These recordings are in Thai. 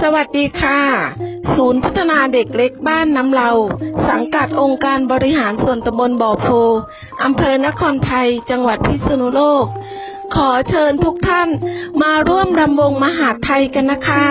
สวัสดีค่ะ ศูนย์พัฒนาเด็กเล็กบ้านน้ำเรา สังกัดองค์การบริหารส่วนตำบลบ่อโพอำเภอนครไทย จังหวัดพิษณุโลก ขอเชิญทุกท่านมาร่วมรำวงมหาไทยกันนะคะ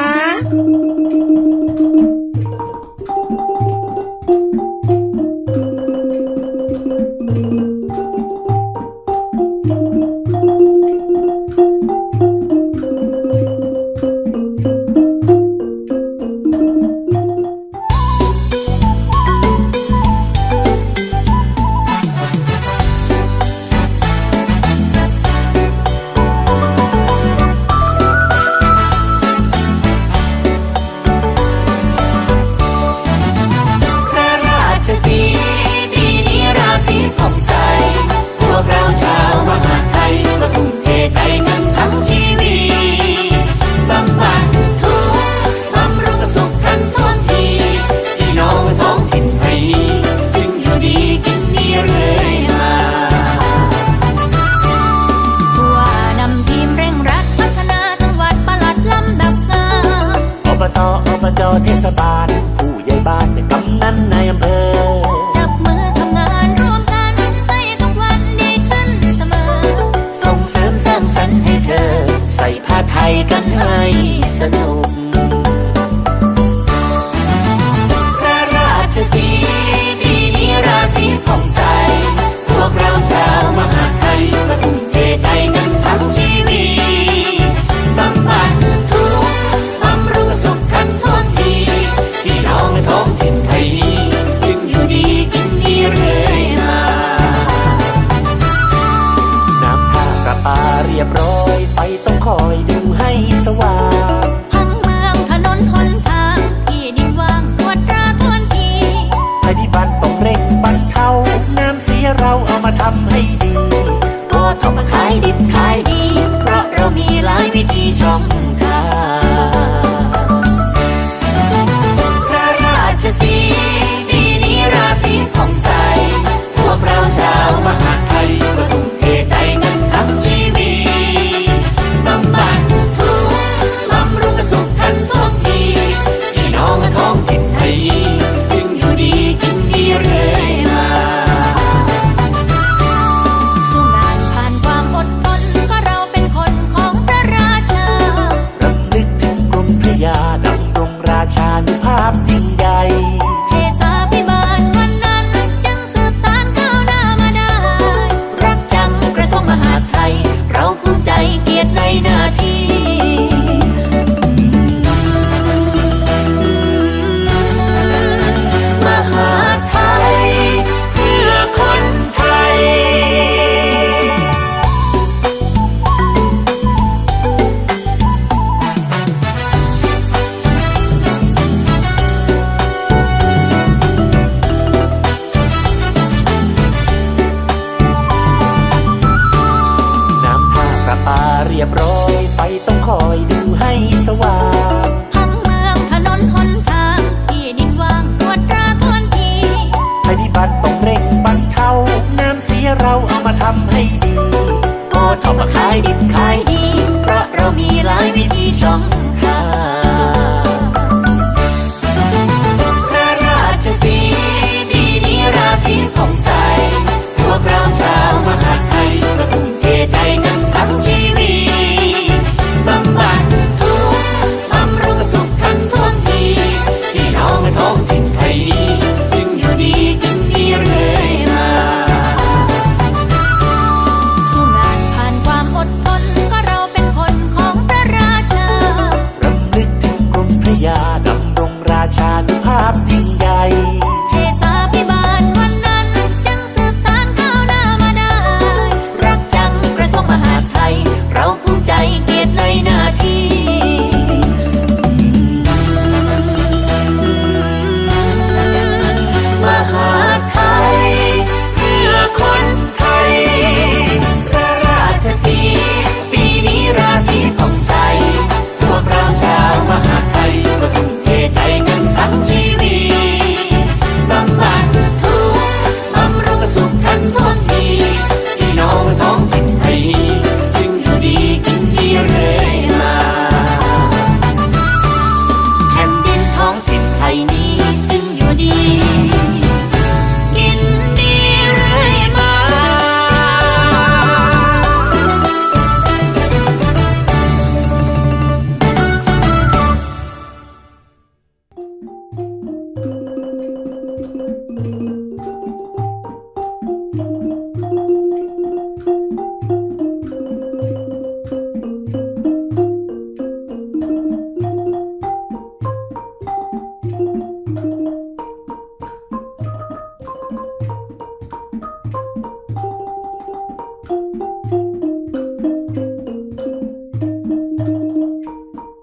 เทศบาล ประปาเรียบร้อย ไฟต้องคอยดูให้สว่างทั้งเมืองถนนหนทางที่ดินว่างตรวจตราทวนทีภัยพิบัติต้องเร่งบรรเทาน้ำเสียเราเอามาทำให้ดีก็ต้องมาขายดิบขายดี เพราะเรามีหลายวิธีช่องทางพระราชสี รียบร้อยไฟต้องคอยดูให้สว่างทั้งเมืองถนนหนทางที่ดินว่างตรวจตราทวนทีภัยพิบัติต้องเร่งบรรเทาน้ำเสียเราเอามาทำให้ดีก็ทำมาขายดิบขายดี เพราะเรามีหลายวิธีช่องทาง